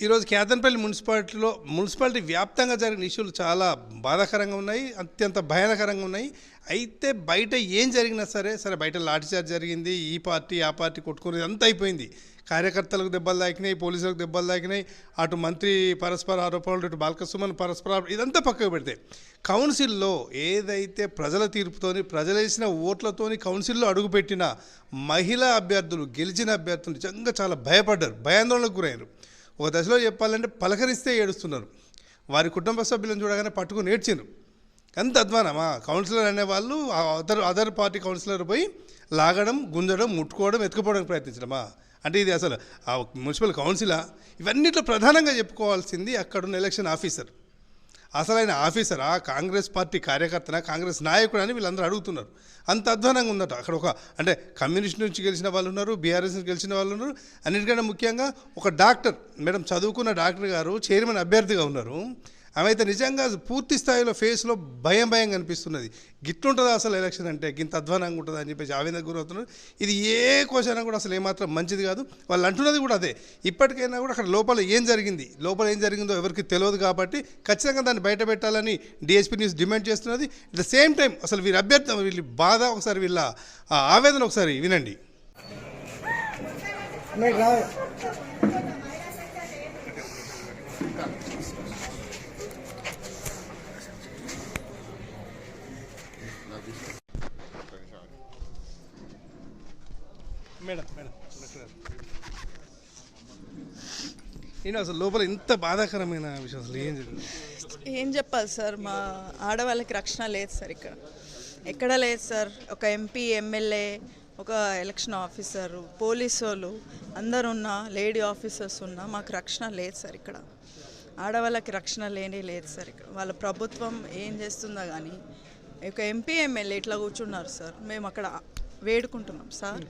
ఈరోజు కేదన్పల్లి మున్సిపాలిటీలో మున్సిపాలిటీ వ్యాప్తంగా జరిగిన ఇష్యూలు చాలా బాధాకరంగా ఉన్నాయి అత్యంత భయానకరంగా ఉన్నాయి. అయితే బయట ఏం జరిగినా సరే సరే బయట లాఠీచార్జ్ జరిగింది ఈ పార్టీ ఆ పార్టీ కొట్టుకునేది అంతా అయిపోయింది. కార్యకర్తలకు దెబ్బలు తాకినాయి పోలీసులకు దెబ్బలు తాకినాయి అటు మంత్రి పరస్పర ఆరోపణలు ఇటు బాలకసుమన్ పరస్పర ఇదంతా పక్కకు పెడితే కౌన్సిల్లో ఏదైతే ప్రజల తీర్పుతోని ప్రజలేసిన ఓట్లతోని కౌన్సిల్లో అడుగుపెట్టిన మహిళా అభ్యర్థులు గెలిచిన అభ్యర్థులు నిజంగా చాలా భయపడ్డారు భయాందోళనకు గురయ్యారు. ఒక దశలో చెప్పాలంటే పలకరిస్తే ఏడుస్తున్నారు. వారి కుటుంబ సభ్యులను చూడగానే పట్టుకుని ఏడ్చిండ్రు ఎంత అధ్వానమా కౌన్సిలర్ అనేవాళ్ళు ఆ అదర్ అదర్ పార్టీ కౌన్సిలర్ పోయి లాగడం గుంజడం ముట్టుకోవడం ఎత్తుకుపోవడానికి ప్రయత్నించడమా అంటే ఇది అసలు ఆ మున్సిపల్ కౌన్సిలా? ఇవన్నిట్లో ప్రధానంగా చెప్పుకోవాల్సింది అక్కడున్న ఎలక్షన్ ఆఫీసర్. అసలైన ఆఫీసరా కాంగ్రెస్ పార్టీ కార్యకర్తనా కాంగ్రెస్ నాయకుడు అని వీళ్ళందరూ అడుగుతున్నారు. అంత అధ్వానంగా ఉందట. అక్కడ ఒక అంటే కమ్యూనిస్ట్ నుంచి గెలిచిన వాళ్ళు ఉన్నారు బీఆర్ఎస్ నుంచి గెలిచిన వాళ్ళు ఉన్నారు అన్నిటికంటే ముఖ్యంగా ఒక డాక్టర్ మేడం చదువుకున్న డాక్టర్ గారు చైర్మన్ అభ్యర్థిగా ఉన్నారు. ఆమె అయితే నిజంగా పూర్తి స్థాయిలో ఫేస్లో భయం భయం కనిపిస్తున్నది గిట్లుంటుందా అసలు ఎలక్షన్ అంటే? గింత అధ్వానంగా ఉంటుంది అని చెప్పేసి ఆవేదన గురవుతున్నారు. ఇది ఏ క్వశ్చన్ కూడా అసలు ఏమాత్రం మంచిది కాదు. వాళ్ళు అంటున్నది కూడా అదే. ఇప్పటికైనా కూడా అక్కడ లోపల ఏం జరిగింది? లోపల ఏం జరిగిందో ఎవరికి తెలియదు కాబట్టి ఖచ్చితంగా దాన్ని బయట పెట్టాలని డిఎస్పీ న్యూస్ డిమాండ్ చేస్తున్నది. అట్ ద సేమ్ టైం అసలు వీరి అభ్యర్థి వీళ్ళ బాధ ఒకసారి వీళ్ళ ఆ ఆవేదన ఒకసారి వినండి. మేడం మేడం నేను అసలు లోపల ఇంత బాధాకరమైన విషయం అసలు ఏం ఏం చెప్పాలి సార్? మా ఆడవాళ్ళకి రక్షణ లేదు సార్ ఇక్కడ. ఎక్కడ లేదు సార్? ఒక ఎంపీ ఎమ్మెల్యే ఒక ఎలక్షన్ ఆఫీసరు పోలీసు వాళ్ళు అందరు ఉన్న లేడీ ఆఫీసర్స్ ఉన్నా మాకు రక్షణ లేదు సార్ ఇక్కడ. ఆడవాళ్ళకి రక్షణ లేనే లేదు సార్ ఇక్కడ. వాళ్ళ ప్రభుత్వం ఏం చేస్తుందో కానీ ఒక ఎంపీ ఎమ్మెల్యే ఇట్లా కూర్చున్నారు సార్. మేము అక్కడ వేడుకుంటున్నాం సార్.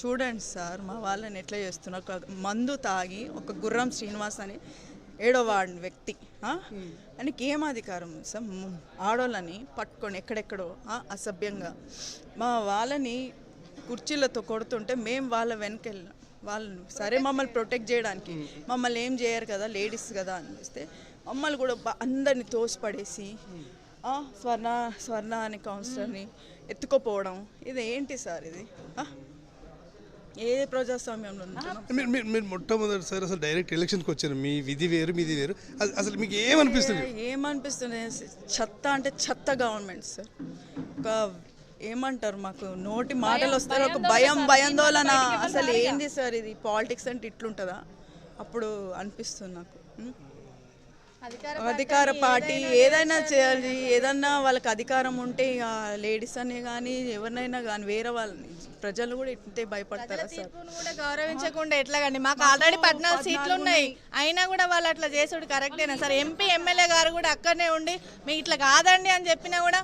చూడండి సార్ మా వాళ్ళని ఎట్లా చేస్తున్నారు. ఒక మందు తాగి ఒక గుర్రం శ్రీనివాస్ అని ఏడో వాడిన వ్యక్తి ఆ? ఆయనకి ఏం అధికారం సార్? ఆడోళ్ళని పట్టుకొని ఎక్కడెక్కడో అసభ్యంగా. మా వాళ్ళని కుర్చీలతో కొడుతుంటే మేము వాళ్ళ వెనకెళ్ళినాం వాళ్ళని సరే మమ్మల్ని ప్రొటెక్ట్ చేయడానికి మమ్మల్ని ఏం చేయరు కదా లేడీస్ కదా అనిపిస్తే మమ్మల్ని కూడా అందరిని తోసిపడేసి స్వర్ణ స్వర్ణ అనే కౌన్సిలర్ని ఎత్తుకోపోవడం ఇది ఏంటి సార్ ఇది? ఏ ప్రజాస్వామ్యంలో మీరు మీరు మీరు మొట్టమొదటిసారి అసలు డైరెక్ట్ ఎలక్షన్కి వచ్చారు. మీ విధి వేరు మీది వేరు. అస- అసలు మీకు ఏమనిపిస్తుంది? ఏమనిపిస్తుంది? చెత్త అంటే చెత్త గవర్నమెంట్ సార్ ఒక ఏమంటారు మాకు? నోటి మాటలు వస్తారు ఒక భయం భయాందోళన. అసలు ఏంది సార్ ఇది? పాలిటిక్స్ అంటే ఇట్లుంటుందా? అప్పుడు అనిపిస్తుంది నాకు? అధికార పార్టీ ఏదైనా చేయాలి ఏదన్నా వాళ్ళకి అధికారం ఉంటే ఇక లేడీస్ అనే కానీ ఎవరినైనా కానీ వేరే వాళ్ళని ప్రజలు కూడా ఇంతే భయపడతారా సార్ తీర్పును కూడా గౌరవించకుండా ఎట్లాగండి? మాకు ఆల్రెడీ పద్నాలుగు సీట్లు ఉన్నాయి. అయినా కూడా వాళ్ళు అట్లా చేసుడు కరెక్టేనా? సార్ ఎంపీ ఎమ్మెల్యే గారు కూడా అక్కడనే ఉండి మీకు ఇట్లా కాదండి అని చెప్పినా కూడా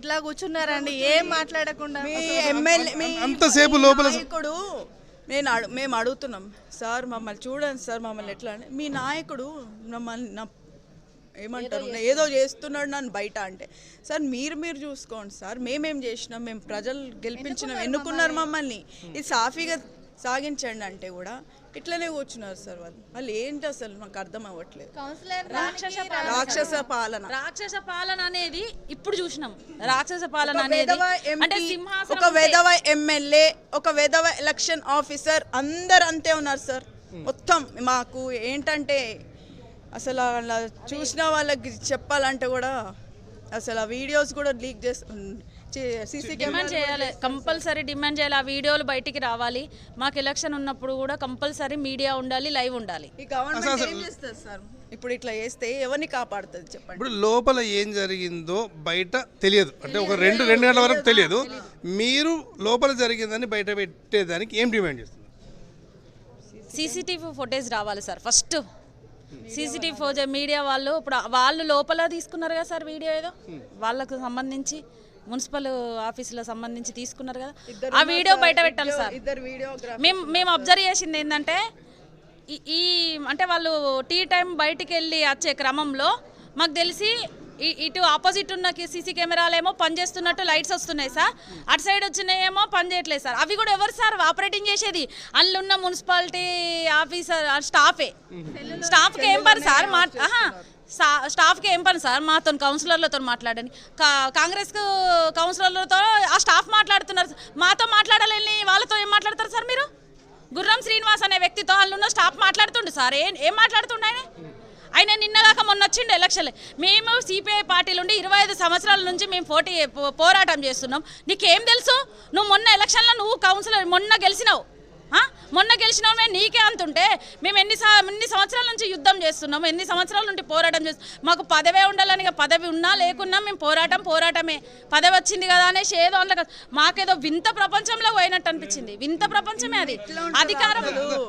ఇట్లా కూర్చున్నారండి. ఏం మాట్లాడకుండా? మీ ఎమ్మెల్యే మీ అంతసేపు లోపల నాయకుడు నేను మేము అడుగుతున్నాం. సార్ మమ్మల్ని చూడండి సార్ మమ్మల్ని ఎట్లా అని. మీ నాయకుడు మమ్మల్ని నా ఏమంటారు? ఏదో చేస్తున్నాడు. నన్ను బయట అంటే. సార్ మీరు మీరు చూసుకోండి సార్. మేమేం చేసినాం? మేము ప్రజలు గెలిపించినాం. ఎన్నుకున్నారు మమ్మల్ని? ఇది సాఫీగా సాగించండి అంటే కూడా ఇట్లనే కూర్చున్నారు సార్ వాళ్ళు. వాళ్ళు ఏంటి అసలు? నాకు అర్థం అవ్వట్లేదు. కౌన్సిలర్ రాక్షస పాలన. రాక్షస పాలన. రాక్షస పాలన అనేది ఇప్పుడు చూసినాం. రాక్షస పాలన ఒక అనేది ఒక వెధవ ఎమ్మెల్యే ఒక వెధవ ఎలక్షన్ ఆఫీసర్ అందరు అంతే ఉన్నారు సార్. మొత్తం మాకు ఏంటంటే అసలు అలా చూసిన వాళ్ళకి చెప్పాలంటే కూడా అసలు ఆ వీడియోస్ కూడా లీక్ చేసి సీసీ డిమాండ్ చేయాలి. కంపల్సరీ డిమాండ్ చేయాలి. ఆ వీడియోలు బయటికి రావాలి. మాకు ఎలక్షన్ ఉన్నప్పుడు కూడా కంపల్సరీ మీడియా ఉండాలి లైవ్ ఉండాలి. ఈ గవర్నమెంట్ ఏం చేస్తుంది సార్? ఇప్పుడు ఇట్లా చేస్తే ఎవరిని కాపాడుతుంది చెప్పండి. ఇప్పుడు లోపల ఏం జరిగిందో బయట తెలియదు. అంటే ఒక రెండు రెండు గంటల వరకు తెలియదు. మీరు లోపల జరిగిందని బయట పెట్టేదానికి ఏం డిమాండ్ చేస్తున్నారు? సీసీటీవీ ఫుటేజ్ రావాలి sir first. CCTV photo media వాళ్ళు ఇప్పుడు వాళ్ళు లోపల తీసుకున్నారు కదా సార్ వీడియో ఏదో? వాళ్ళకు సంబంధించి మున్సిపల్ ఆఫీసులకు సంబంధించి తీసుకున్నారు కదా. ఆ వీడియో బయట పెట్టాలి సార్. మేము మేము అబ్జర్వ్ చేసింది ఏంటంటే ఈ- ఈ అంటే వాళ్ళు టీ టైం బయటికి వెళ్ళి వచ్చే క్రమంలో మాకు తెలిసి ఇటు ఆపోజిట్ ఉన్న సీసీ కెమెరాలేమో పనిచేస్తున్నట్టు లైట్స్ వస్తున్నాయి సార్. అటు సైడ్ వచ్చినాయేమో పని చేయట్లేదు సార్. అవి కూడా ఎవరు సార్ ఆపరేటింగ్ చేసేది? అందులో ఉన్న మున్సిపాలిటీ ఆఫీసర్ స్టాఫే. స్టాఫ్కి ఏం పని సార్? మా స్టాఫ్కి ఏం పని సార్? మాతో కౌన్సిలర్లతో మాట్లాడని. కా- కాంగ్రెస్ కౌన్సిలర్లతో ఆ స్టాఫ్ మాట్లాడుతున్నారు మాతో మాట్లాడాలని వాళ్ళతో ఏం మాట్లాడతారు సార్ మీరు? గుర్రం శ్రీనివాస్ అనే వ్యక్తితో ఉన్న స్టాఫ్ మాట్లాడుతుండు సార్. ఏం ఏం మాట్లాడుతుండు ఆయన నిన్నదాకా నిన్నగాక మొన్న వచ్చిండు ఎలక్షన్లు. మేము సిపిఐ పార్టీలు ఉండి ఇరవై ఐదు సంవత్సరాల నుంచి మేము పోటీ పో- పోరాటం చేస్తున్నాం. నీకేం తెలుసు? నువ్వు మొన్న ఎలక్షన్లో నువ్వు కౌన్సిలర్ మొన్న గెలిచినావు. మొన్న గెలిచినామే నీకే అంతుంటే మేము ఎన్ని సా- ఎన్ని సంవత్సరాల నుంచి యుద్ధం చేస్తున్నాము ఎన్ని సంవత్సరాల నుండి పోరాటం చేస్తున్నాం మాకు పదవే ఉండాలని పదవి ఉన్నా లేకున్నా మేము పోరాటం పోరాటమే. పదవి వచ్చింది కదా అనేసి ఏదో అందులో మాకేదో వింత ప్రపంచంలో పోయినట్టు అనిపించింది. వింత ప్రపంచమే అది. అధికారం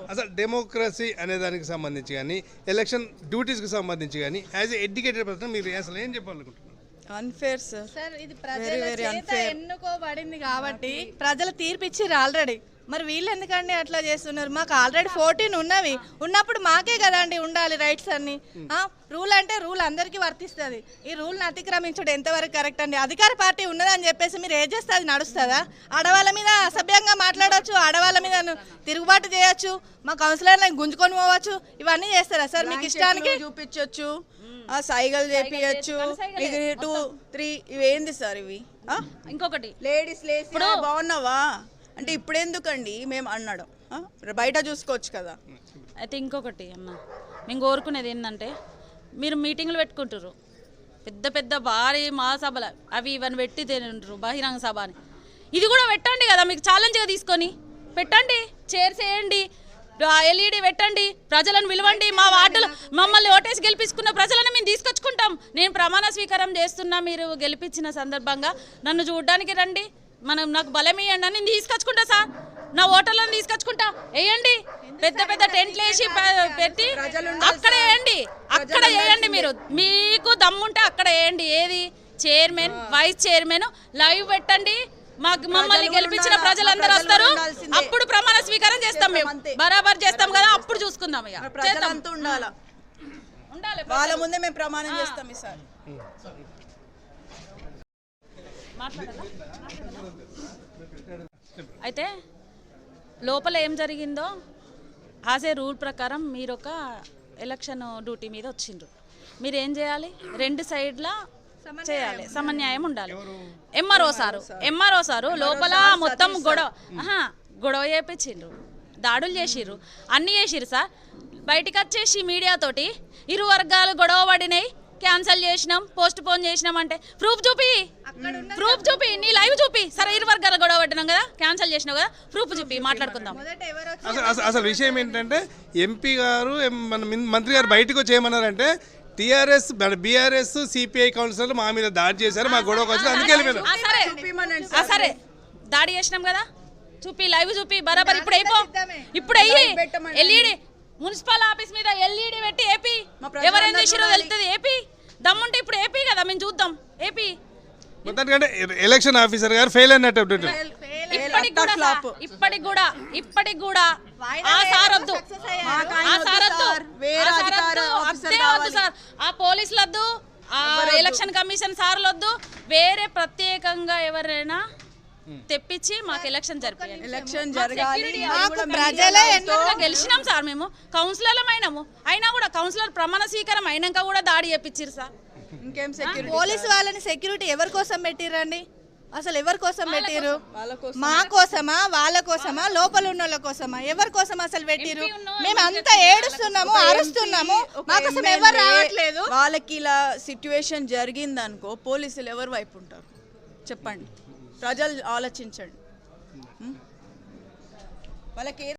అసలు? డెమోక్రసీ అనే దానికి సంబంధించి కానీ ఎలక్షన్ డ్యూటీస్కి సంబంధించి కానీ యాజ్ ఎడ్యుకేటెడ్ పర్సన్ మీరు అసలు ఏం చెప్పాలనుకుంటున్నారు? అన్ఫేర్ సార్ సార్ ఇది ప్రజల చేత. ఎన్నుకోబడింది కాబట్టి ప్రజలు తీర్పిచ్చిర్రు ఆల్రెడీ మరి వీళ్ళు ఎందుకండి అట్లా చేస్తున్నారు? మాకు ఆల్రెడీ ఫోర్టీన్ ఉన్నవి. ఉన్నప్పుడు మాకే కదండి ఉండాలి రైట్స్ అన్ని. రూల్ అంటే రూల్ అందరికీ వర్తిస్తుంది. ఈ రూల్ని అతిక్రమించడం ఎంతవరకు కరెక్ట్ అండి? అధికార పార్టీ ఉన్నదని చెప్పేసి మీరు ఏం చేస్తే అది నడుస్తుందా? ఆడవాళ్ళ మీద అసభ్యంగా మాట్లాడవచ్చు ఆడవాళ్ళ మీద తిరుగుబాటు చేయొచ్చు మా కౌన్సిలర్లను గుంజుకొని పోవచ్చు ఇవన్నీ చేస్తారా సార్? మీకు ఇష్టానికి? చూపించవచ్చు ఆ సైగలు చేపించచ్చు ఇది టూ త్రీ ఇవి ఏంది సార్ ఇవి? ఇంకొకటి. లేడీస్ లేసి "ఆ, బాగున్నావా? అంటే ఇప్పుడెందుకండి? మేము అన్నాడు. బయట చూసుకోవచ్చు కదా. అయితే ఇంకొకటి అన్న మేము కోరుకునేది ఏంటంటే మీరు మీటింగ్లు పెట్టుకుంటారు పెద్ద పెద్ద భారీ మహాసభలు అవి ఇవన్నీ పెట్టి తింటారు బహిరంగ సభ అని. ఇది కూడా పెట్టండి కదా మీకు ఛాలెంజ్గా తీసుకొని. పెట్టండి చైర్స్ వేయండి ఎల్ఈడి పెట్టండి ప్రజలను విలువండి మా వార్డులు మమ్మల్ని ఓటేసి గెలిపించుకున్న ప్రజలను మేము తీసుకొచ్చుకుంటాం. నేను ప్రమాణ స్వీకారం చేస్తున్నా మీరు గెలిపించిన సందర్భంగా. నన్ను చూడడానికి రండి. మనం నాకు బలం ఇవ్వండి అని నేను తీసుకొచ్చుకుంటా సార్. నా ఓటర్లను తీసుకొచ్చుకుంటా. వేయండి. పెద్ద పెద్ద టెంట్లు వేసి పెట్టి అక్కడ వేయండి. అక్కడ వేయండి మీరు. మీకు దమ్ముంటే అక్కడ వేయండి. ఏది? చైర్మన్ వైస్ చైర్మన్ లైవ్ పెట్టండి. మాకు మమ్మల్ని గెలిపించిన? ప్రజలందరూ ప్రజలు వస్తారు. అప్పుడు ప్రమాణ స్వీకారం చేస్తాం మేము. బరాబర్ చేస్తాం కదా? అప్పుడు చూసుకుందాం ఇక. ఉండాలా? ఉండాలి వాళ్ళ ముందే మేము ప్రమాణం చేస్తాం ఈసారి మాట్లాడాలా? అయితే లోపల ఏం జరిగిందో యాజ్ ఏ రూల్ ప్రకారం మీరు ఒక ఎలక్షన్ డ్యూటీ మీద వచ్చిండ్రు. మీరు ఏం చేయాలి? రెండు సైడ్ల చేయాలి. సమన్యాయం ఉండాలి. ఎంఆర్ఓ సారు ఎంఆర్ఓ సారు లోపల మొత్తం గొడవ గొడవ చేపించిండ్రు. దాడులు చేసిర్రు. అన్నీ చేసిర్రు సార్. బయటికి వచ్చేసి మీడియాతోటి ఇరు వర్గాలు గొడవ పడినాయి. క్యాన్సిల్ చేసినాం పోస్ట్ పోన్ చేసినాం అంటే ప్రూఫ్ చూపి. ప్రూఫ్ చూపి నీ లైవ్ చూపి. సరే ఇరు వర్గాల గొడవ పడినాం కదా క్యాన్సిల్ చేసినావు కదా ప్రూఫ్ చూపి మాట్లాడుకుందాం. మొదట ఎవరు వచ్చి అసలు విషయం ఏంటంటే ఎంపీ గారు మంత్రి గారు బయటకు వచ్చి ఏమన్నారంటే టీఆర్ఎస్ బీఆర్ఎస్ సిపిఐ కౌన్సిలర్లు మా మీద దాడి చేశారు మా గొడవకు వచ్చి అందుకే వెళ్ళిపోయారు సరే ఆ, సరే దాడి చేసినాం కదా చూపి లైవ్ చూపి బరాబర్ ఇప్పుడు అయిపో ఇప్పుడు అయ్యి ఎల్ఈడి మున్సిపల్ ఆఫీస్ మీద ఎల్ఈడి పెట్టి ఏపీ ఎవరేం చేసిరో వెళ్తుంది ఏపీ? దమ్ముంటే ఇప్పుడు ఏపీ కదా మేము చూద్దాం. ఏపీ మొత్తానికంటే ఎలక్షన్ ఆఫీసర్ గారు ఫెయిల్ అయినట్టు ఇప్పటికి కూడా సార్, ఇప్పటికి కూడా ఇప్పటికి కూడా ఆ సారొద్దు. ఆ సారొద్దు వద్దు సార్. ఆ పోలీసులు వద్దు ఆ ఎలక్షన్ కమిషన్ సార్లు వద్దు వేరే ప్రత్యేకంగా ఎవరైనా తెప్పించి మాకు ఎలక్షన్ జరిపించండి ఎలక్షన్ జరగాలి. ప్రజలే గెలిచినాం సార్ మేము. కౌన్సిలర్లం అయినాము అయినా కూడా కౌన్సిలర్ ప్రమాణ స్వీకారం అయినాక కూడా దాడి చేపించారు సార్. ఇంకేం సెక్యూరిటీ పోలీసు వాళ్ళని సెక్యూరిటీ ఎవరి కోసం పెట్టిరండి అసలు ఎవరి కోసం పెట్టిరు మా కోసమా? వాళ్ళ కోసమా? లోపల ఉన్న వాళ్ళ కోసమా? ఎవరి కోసం అసలు పెట్టిరు మేము అంతా ఏడుస్తున్నాము అరుస్తున్నాము. మా కోసం ఎవరు రావట్లేదు. వాళ్ళకి ఇలా సిట్యువేషన్ జరిగింది అనుకో పోలీసులు ఎవరు వైపు ఉంటారు? చెప్పండి. ప్రజలు ఆలోచించండి. వాళ్ళకి